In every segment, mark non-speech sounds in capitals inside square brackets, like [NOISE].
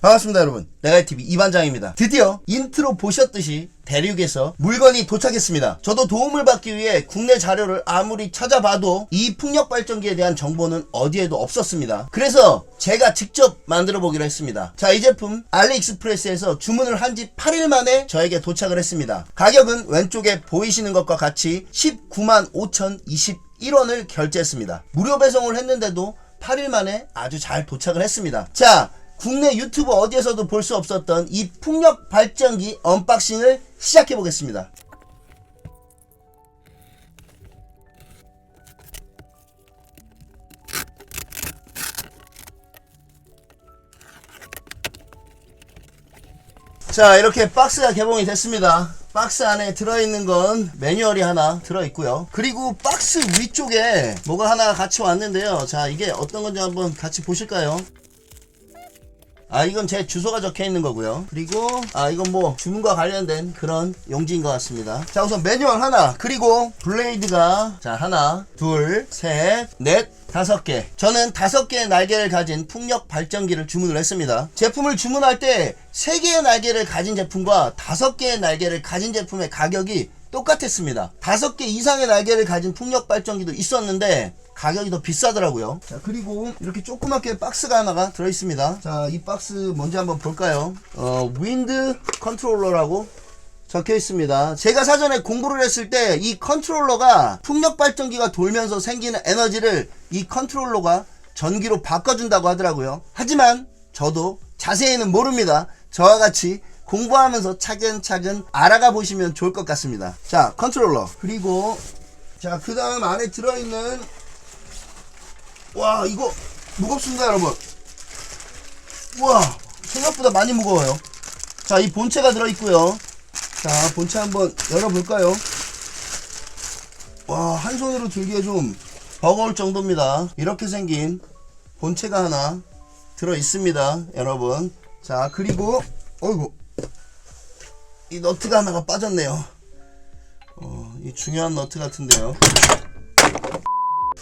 반갑습니다 여러분. 내가TV 이반장입니다. 드디어 인트로 보셨듯이 대륙에서 물건이 도착했습니다. 저도 도움을 받기 위해 국내 자료를 아무리 찾아봐도 이 풍력 발전기에 대한 정보는 어디에도 없었습니다. 그래서 제가 직접 만들어 보기로 했습니다. 자 이 제품 알리익스프레스에서 주문을 한 지 8일 만에 저에게 도착을 했습니다. 가격은 왼쪽에 보이시는 것과 같이 19만 5,021원을 결제했습니다. 무료 배송을 했는데도 8일 만에 아주 잘 도착을 했습니다. 자 국내 유튜브 어디에서도 볼 수 없었던 이 풍력 발전기 언박싱을 시작해 보겠습니다. 자, 이렇게 박스가 개봉이 됐습니다. 박스 안에 들어있는 건 매뉴얼이 하나 들어있고요. 그리고 박스 위쪽에 뭐가 하나 같이 왔는데요. 자, 이게 어떤 건지 한번 같이 보실까요? 아 이건 제 주소가 적혀 있는 거고요. 그리고 아 이건 뭐 주문과 관련된 그런 용지인 것 같습니다. 자 우선 매뉴얼 하나. 그리고 블레이드가 자 하나 둘셋넷 다섯 개. 저는 다섯 개의 날개를 가진 풍력 발전기를 주문을 했습니다. 제품을 주문할 때 세 개의 날개를 가진 제품과 다섯 개의 날개를 가진 제품의 가격이 똑같았습니다. 다섯 개 이상의 날개를 가진 풍력 발전기도 있었는데 가격이 더 비싸더라고요. 자, 그리고 이렇게 조그맣게 박스가 하나가 들어 있습니다. 자, 이 박스 뭔지 한번 볼까요? 어, 윈드 컨트롤러라고 적혀 있습니다. 제가 사전에 공부를 했을 때 이 컨트롤러가 풍력 발전기가 돌면서 생기는 에너지를 이 컨트롤러가 전기로 바꿔준다고 하더라고요. 하지만 저도 자세히는 모릅니다. 저와 같이 공부하면서 차근차근 알아가 보시면 좋을 것 같습니다. 자, 컨트롤러. 그리고, 자, 그 다음 안에 들어있는, 와, 이거 무겁습니다, 여러분. 우와, 생각보다 많이 무거워요. 자, 이 본체가 들어있고요. 자, 본체 한번 열어볼까요? 와, 한 손으로 들기에 좀 버거울 정도입니다. 이렇게 생긴 본체가 하나 들어있습니다, 여러분. 자, 그리고, 어이구, 이 너트가 하나가 빠졌네요. 어, 이 중요한 너트 같은데요.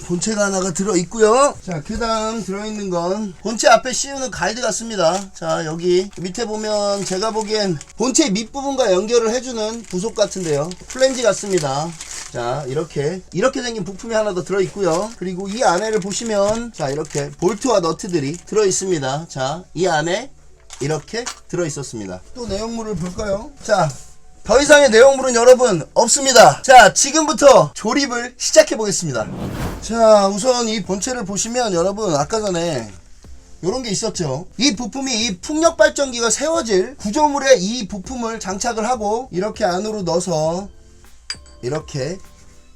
본체가 하나가 들어있고요. 자그 다음 들어있는 건 본체 앞에 씌우는 가이드 같습니다. 자 여기 밑에 보면 제가 보기엔 본체 밑부분과 연결을 해주는 부속 같은데요. 플랜지 같습니다. 자 이렇게 이렇게 생긴 부품이 하나 더 들어있고요. 그리고 이 안에를 보시면 자 이렇게 볼트와 너트들이 들어있습니다. 자 이 안에 이렇게 들어있었습니다. 또 내용물을 볼까요? 자 더 이상의 내용물은 여러분 없습니다. 자, 지금부터 조립을 시작해 보겠습니다. 자, 우선 이 본체를 보시면 여러분 아까 전에 이런 게 있었죠. 이 부품이 이 풍력 발전기가 세워질 구조물에 이 부품을 장착을 하고 이렇게 안으로 넣어서 이렇게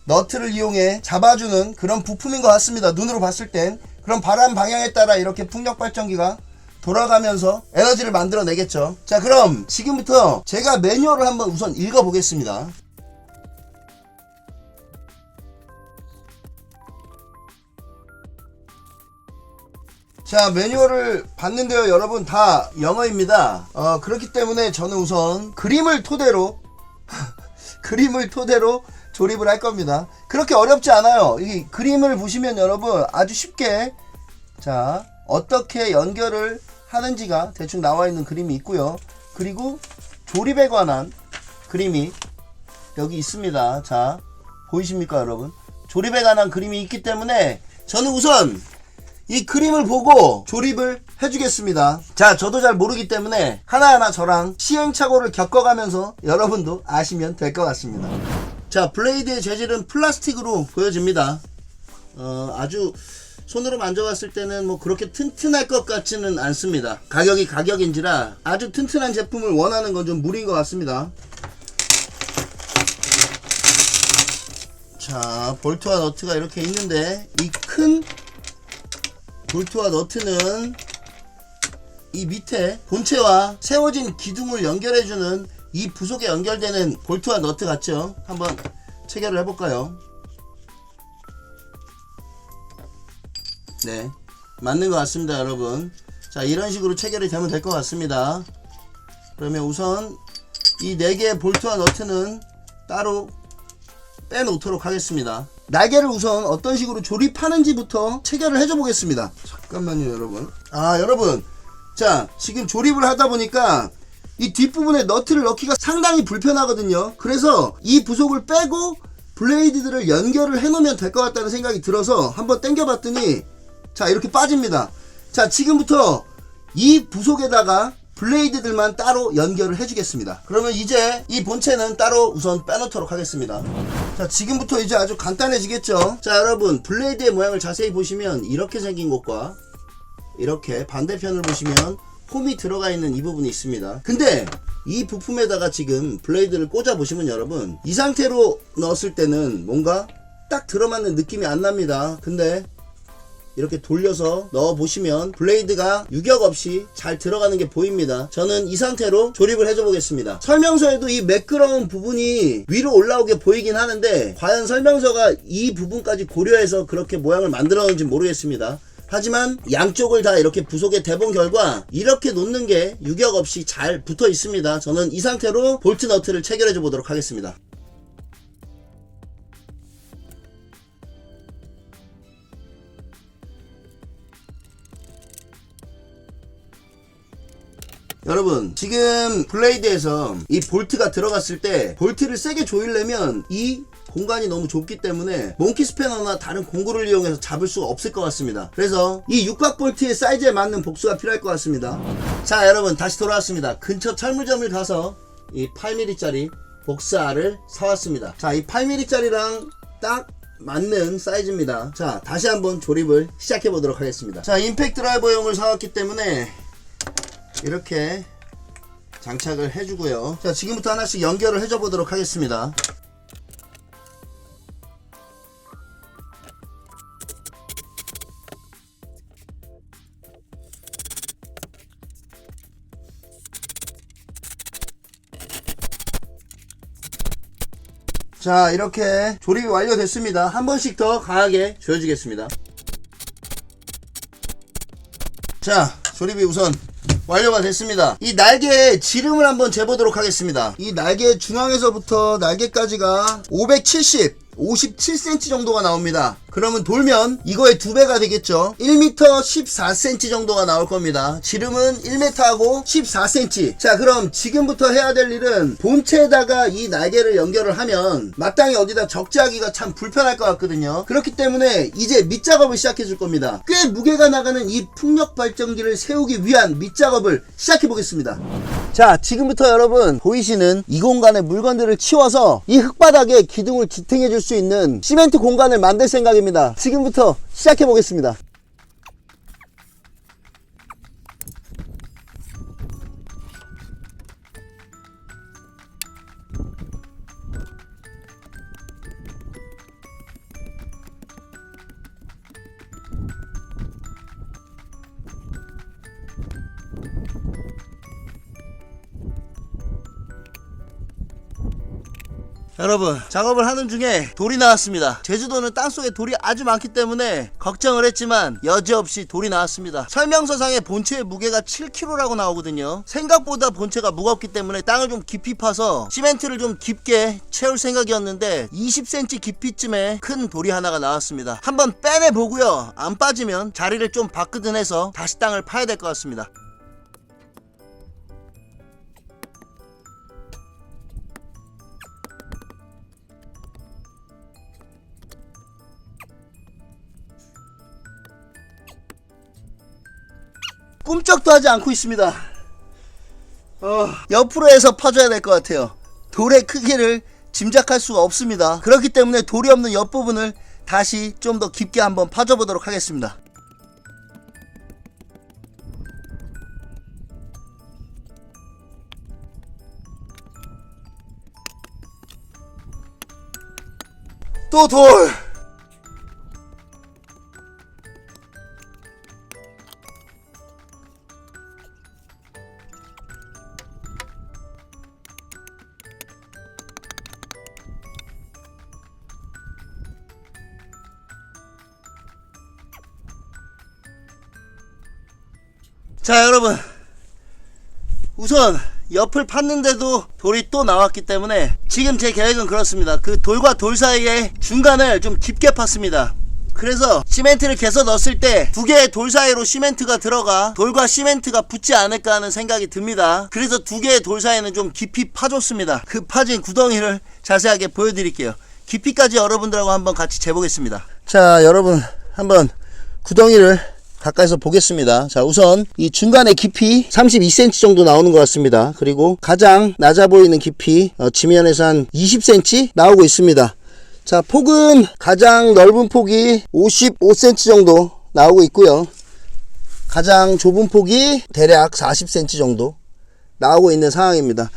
너트를 이용해 잡아주는 그런 부품인 것 같습니다. 눈으로 봤을 땐 그럼 바람 방향에 따라 이렇게 풍력 발전기가 돌아가면서 에너지를 만들어내겠죠. 자, 그럼 지금부터 제가 매뉴얼을 한번 우선 읽어보겠습니다. 자, 매뉴얼을 봤는데요, 여러분 다 영어입니다. 어, 그렇기 때문에 저는 우선 그림을 토대로 [LAUGHS] 그림을 토대로 조립을 할 겁니다. 그렇게 어렵지 않아요. 이 그림을 보시면 여러분 아주 쉽게 자, 어떻게 연결을 하는지가 대충 나와 있는 그림이 있고요. 그리고 조립에 관한 그림이 여기 있습니다. 자, 보이십니까, 여러분? 조립에 관한 그림이 있기 때문에 저는 우선 이 그림을 보고 조립을 해주겠습니다. 자, 저도 잘 모르기 때문에 하나하나 저랑 시행착오를 겪어가면서 여러분도 아시면 될 것 같습니다. 자, 블레이드의 재질은 플라스틱으로 보여집니다. 어, 아주 손으로 만져봤을 때는 뭐 그렇게 튼튼할 것 같지는 않습니다. 가격이 가격인지라 아주 튼튼한 제품을 원하는 건 좀 무리인 것 같습니다. 자, 볼트와 너트가 이렇게 있는데 이 큰 볼트와 너트는 이 밑에 본체와 세워진 기둥을 연결해주는 이 부속에 연결되는 볼트와 너트 같죠? 한번 체결을 해볼까요? 네 맞는 것 같습니다 여러분 자 이런 식으로 체결이 되면 될 것 같습니다 그러면 우선 이 4개의 볼트와 너트는 따로 빼놓도록 하겠습니다 날개를 우선 어떤 식으로 조립하는지부터 체결을 해줘 보겠습니다 잠깐만요 여러분 아 여러분 자, 지금 조립을 하다 보니까 이 뒷부분에 너트를 넣기가 상당히 불편하거든요. 그래서 이 부속을 빼고 블레이드들을 연결을 해 놓으면 될 것 같다는 생각이 들어서 한번 당겨 봤더니 자, 이렇게 빠집니다. 자, 지금부터 이 부속에다가 블레이드들만 따로 연결을 해주겠습니다. 그러면 이제 이 본체는 따로 우선 빼놓도록 하겠습니다. 자, 지금부터 이제 아주 간단해지겠죠? 자, 여러분, 블레이드의 모양을 자세히 보시면 이렇게 생긴 것과 이렇게 반대편을 보시면 홈이 들어가 있는 이 부분이 있습니다. 근데 이 부품에다가 지금 블레이드를 꽂아 보시면 여러분 이 상태로 넣었을 때는 뭔가 딱 들어맞는 느낌이 안 납니다. 근데 이렇게 돌려서 넣어 보시면 블레이드가 유격 없이 잘 들어가는 게 보입니다. 저는 이 상태로 조립을 해줘 보겠습니다. 설명서에도 이 매끄러운 부분이 위로 올라오게 보이긴 하는데 과연 설명서가 이 부분까지 고려해서 그렇게 모양을 만들었는지 모르겠습니다. 하지만 양쪽을 다 이렇게 부속에 대본 결과 이렇게 놓는 게 유격 없이 잘 붙어 있습니다. 저는 이 상태로 볼트 너트를 체결해 줘 보도록 하겠습니다. 여러분 지금 블레이드에서 이 볼트가 들어갔을 때 볼트를 세게 조이려면 이 공간이 너무 좁기 때문에 몽키 스패너나 다른 공구를 이용해서 잡을 수가 없을 것 같습니다. 그래서 이 육각 볼트의 사이즈에 맞는 복수가 필요할 것 같습니다. 자 여러분 다시 돌아왔습니다. 근처 철물점을 가서 이 8mm 짜리 복사를 사왔습니다. 자 이 8mm 짜리랑 딱 맞는 사이즈입니다. 자 다시 한번 조립을 시작해 보도록 하겠습니다. 자 임팩 드라이버용을 사왔기 때문에 이렇게 장착을 해주고요. 자, 지금부터 하나씩 연결을 해줘 보도록 하겠습니다. 자, 이렇게 조립이 완료됐습니다. 한 번씩 더 강하게 조여주겠습니다. 자, 조립이 우선 완료가 됐습니다. 이 날개의 지름을 한번 재보도록 하겠습니다. 이 날개 중앙에서부터 날개까지가 570, 57cm 정도가 나옵니다. 그러면 돌면 이거의 두 배가 되겠죠. 1m 14cm 정도가 나올 겁니다. 지름은 1m하고 14cm. 자, 그럼 지금부터 해야 될 일은 본체에다가 이 날개를 연결을 하면 마땅히 어디다 적재하기가 참 불편할 것 같거든요. 그렇기 때문에 이제 밑작업을 시작해 줄 겁니다. 꽤 무게가 나가는 이 풍력 발전기를 세우기 위한 밑작업을 시작해 보겠습니다. 자, 지금부터 여러분 보이시는 이 공간에 물건들을 치워서 이 흙바닥에 기둥을 지탱해 줄 수 있는 시멘트 공간을 만들 생각입니다. 지금부터 시작해 보겠습니다. 여러분 작업을 하는 중에 돌이 나왔습니다. 제주도는 땅속에 돌이 아주 많기 때문에 걱정을 했지만 여지없이 돌이 나왔습니다. 설명서상에 본체의 무게가 7kg라고 나오거든요. 생각보다 본체가 무겁기 때문에 땅을 좀 깊이 파서 시멘트를 좀 깊게 채울 생각이었는데 20cm 깊이쯤에 큰 돌이 하나가 나왔습니다. 한번 빼내 보고요. 안 빠지면 자리를 좀 바꾸든 해서 다시 땅을 파야 될 것 같습니다 꿈쩍도 하지 않고 있습니다. 어, 옆으로 해서 파줘야 될 것 같아요. 돌의 크기를 짐작할 수가 없습니다. 그렇기 때문에 돌이 없는 옆부분을 다시 좀 더 깊게 한번 파줘보도록 하겠습니다. 또 돌! 자 여러분 우선 옆을 팠는데도 돌이 또 나왔기 때문에 지금 제 계획은 그렇습니다 그 돌과 돌 사이에 중간을 좀 깊게 팠습니다 그래서 시멘트를 개서 넣었을 때 두 개의 돌 사이로 시멘트가 들어가 돌과 시멘트가 붙지 않을까 하는 생각이 듭니다. 그래서 두 개의 돌 사이는 좀 깊이 파줬습니다. 그 파진 구덩이를 자세하게 보여드릴게요. 깊이까지 여러분들하고 한번 같이 재보겠습니다. 자, 여러분 한번 구덩이를 가까이서 보겠습니다. 자, 우선 이 중간의 깊이 32cm 정도 나오는 것 같습니다. 그리고 가장 낮아 보이는 깊이 어, 지면에서 한 20cm 나오고 있습니다. 자, 폭은 가장 넓은 폭이 55cm 정도 나오고 있고요. 가장 좁은 폭이 대략 40cm 정도 나오고 있는 상황입니다.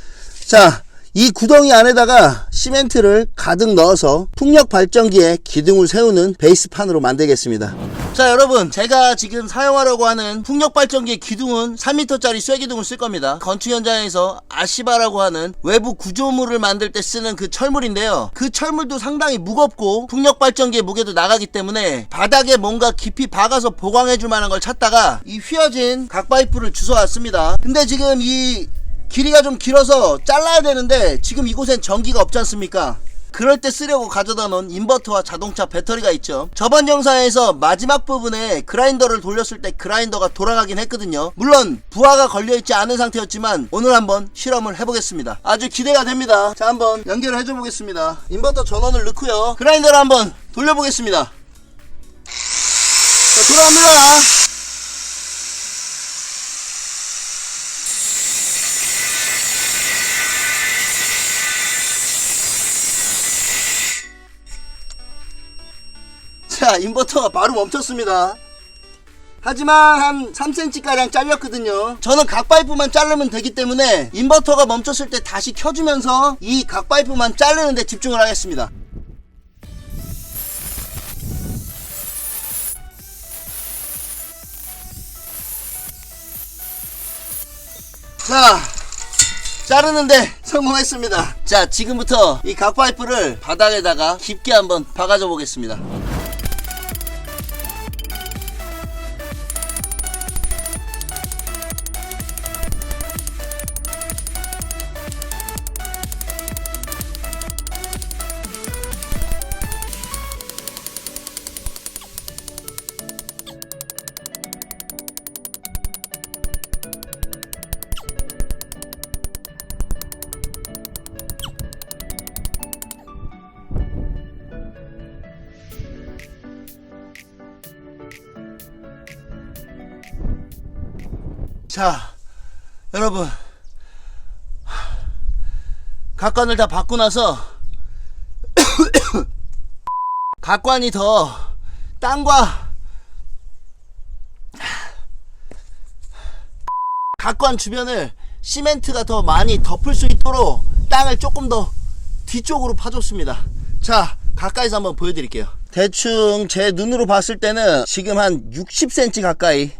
자, 이 구덩이 안에다가 시멘트를 가득 넣어서 풍력 발전기에 기둥을 세우는 베이스판으로 만들겠습니다. 자, 여러분, 제가 지금 사용하려고 하는 풍력 발전기의 기둥은 3m짜리 쇠기둥을 쓸 겁니다. 건축 현장에서 아시바라고 하는 외부 구조물을 만들 때 쓰는 그 철물인데요. 그 철물도 상당히 무겁고 풍력 발전기의 무게도 나가기 때문에 바닥에 뭔가 깊이 박아서 보강해 줄 만한 걸 찾다가 이 휘어진 각파이프를 주워왔습니다. 근데 지금 이 길이가 좀 길어서 잘라야 되는데 지금 이곳엔 전기가 없지 않습니까? 그럴 때 쓰려고 가져다 놓은 인버터와 자동차 배터리가 있죠. 저번 영상에서 마지막 부분에 그라인더를 돌렸을 때 그라인더가 돌아가긴 했거든요. 물론 부하가 걸려있지 않은 상태였지만 오늘 한번 실험을 해보겠습니다. 아주 기대가 됩니다. 자 한번 연결을 해줘 보겠습니다. 인버터 전원을 넣고요. 그라인더를 한번 돌려보겠습니다. 자 돌아옵니다. 자 인버터가 바로 멈췄습니다. 하지만 한 3cm가량 잘렸거든요. 저는 각파이프만 자르면 되기 때문에 인버터가 멈췄을 때 다시 켜주면서 이 각파이프만 자르는데 집중을 하겠습니다. 자 자르는데 성공했습니다. 자 지금부터 이 각파이프를 바닥에다가 깊게 한번 박아줘 보겠습니다 자, 여러분. 각관을 다 받고 나서 [COUGHS] 각관이 더 땅과 각관 주변을 시멘트가 더 많이 덮을 수 있도록 땅을 조금 더 뒤쪽으로 파줬습니다. 자, 가까이서 한번 보여드릴게요. 대충 제 눈으로 봤을 때는 지금 한 60cm 가까이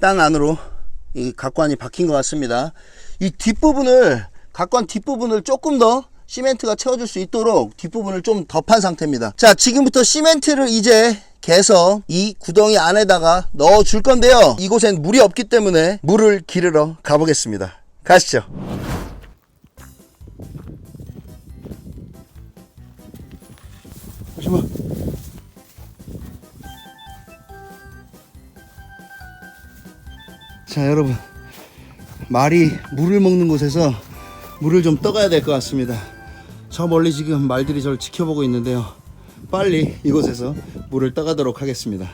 땅 안으로 이 각관이 박힌 것 같습니다. 이 뒷부분을 각관 뒷부분을 조금 더 시멘트가 채워줄 수 있도록 뒷부분을 좀 덮한 상태입니다. 자, 지금부터 시멘트를 이제 개서 이 구덩이 안에다가 넣어 줄 건데요. 이곳엔 물이 없기 때문에 물을 기르러 가보겠습니다. 가시죠. 자 여러분. 말이 물을 먹는 곳에서 물을 좀 떠가야 될 것 같습니다. 저 멀리 지금 말들이 저를 지켜보고 있는데요. 빨리 이곳에서 물을 떠가도록 하겠습니다.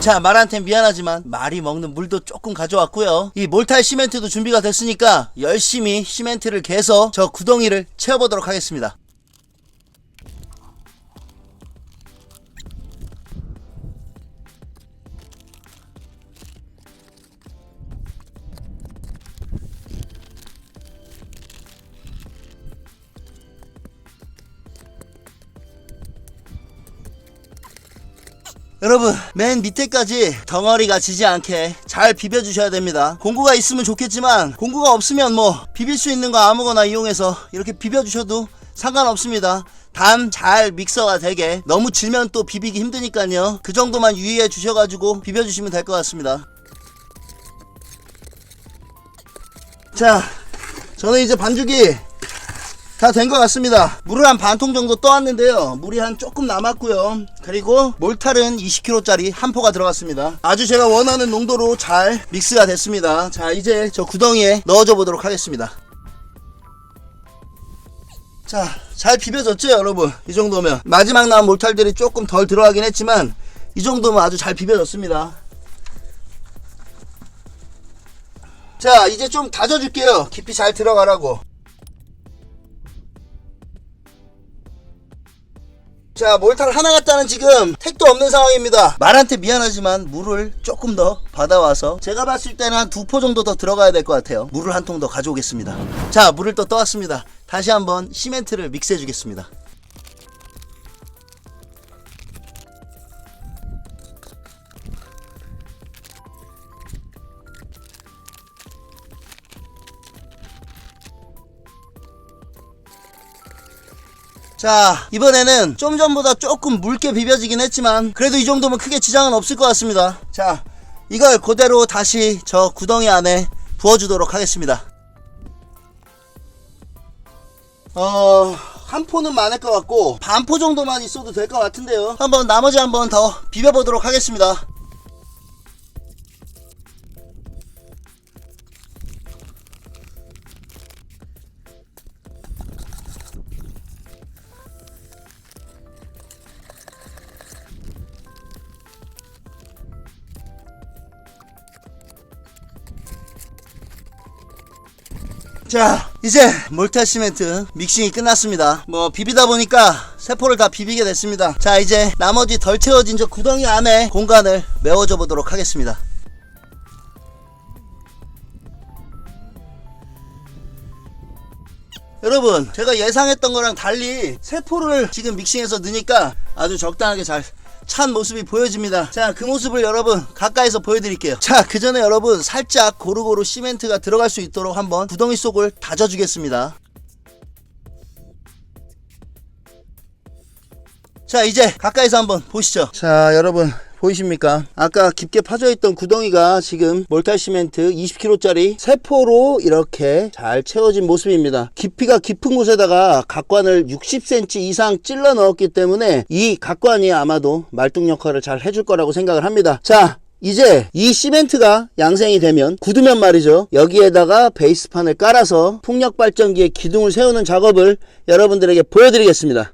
자 말한테 미안하지만 말이 먹는 물도 조금 가져왔고요. 이 몰탈 시멘트도 준비가 됐으니까 열심히 시멘트를 개서 저 구덩이를 채워보도록 하겠습니다 여러분 맨 밑에까지 덩어리가 지지 않게 잘 비벼 주셔야 됩니다. 공구가 있으면 좋겠지만 공구가 없으면 뭐 비빌 수 있는 거 아무거나 이용해서 이렇게 비벼 주셔도 상관없습니다. 단 잘 믹서가 되게 너무 질면 또 비비기 힘드니까요. 그 정도만 유의해 주셔가지고 비벼 주시면 될 것 같습니다. 자 저는 이제 반죽이 다 된 것 같습니다. 물을 한 반통 정도 떠왔는데요. 물이 한 조금 남았고요. 그리고 몰탈은 20kg짜리 한 포가 들어갔습니다. 아주 제가 원하는 농도로 잘 믹스가 됐습니다. 자, 이제 저 구덩이에 넣어줘 보도록 하겠습니다. 자, 잘 비벼졌죠, 여러분? 이 정도면. 마지막 나온 몰탈들이 조금 덜 들어가긴 했지만, 이 정도면 아주 잘 비벼졌습니다. 자, 이제 좀 다져줄게요. 깊이 잘 들어가라고. 자, 몰탈 하나 갖다는 지금 택도 없는 상황입니다. 말한테 미안하지만 물을 조금 더 받아와서 제가 봤을 때는 한 두 포 정도 더 들어가야 될 것 같아요. 물을 한 통 더 가져오겠습니다. 자, 물을 또 떠왔습니다. 다시 한번 시멘트를 믹스해 주겠습니다. 자 이번에는 좀 전보다 조금 묽게 비벼지긴 했지만 그래도 이 정도면 크게 지장은 없을 것 같습니다. 자 이걸 그대로 다시 저 구덩이 안에 부어주도록 하겠습니다. 어... 한 포는 많을 것 같고 반 포 정도만 있어도 될 것 같은데요. 한번 나머지 한번 더 비벼보도록 하겠습니다 자 이제 몰타 시멘트 믹싱이 끝났습니다. 뭐 비비다 보니까 세포를 다 비비게 됐습니다. 자 이제 나머지 덜 채워진 저 구덩이 안에 공간을 메워줘 보도록 하겠습니다. 여러분 제가 예상했던 거랑 달리 세포를 지금 믹싱해서 넣으니까 아주 적당하게 잘 찬 모습이 보여집니다. 자 그 모습을 여러분 가까이서 보여드릴게요. 자 그 전에 여러분 살짝 고루고루 시멘트가 들어갈 수 있도록 한번 구덩이 속을 다져주겠습니다. 자 이제 가까이서 한번 보시죠. 자 여러분 보이십니까? 아까 깊게 파져있던 구덩이가 지금 몰탈 시멘트 20kg짜리 세포로 이렇게 잘 채워진 모습입니다. 깊이가 깊은 곳에다가 각관을 60cm 이상 찔러 넣었기 때문에 이 각관이 아마도 말뚝 역할을 잘 해줄 거라고 생각을 합니다. 자 이제 이 시멘트가 양생이 되면 굳으면 말이죠. 여기에다가 베이스판을 깔아서 풍력 발전기의 기둥을 세우는 작업을 여러분들에게 보여드리겠습니다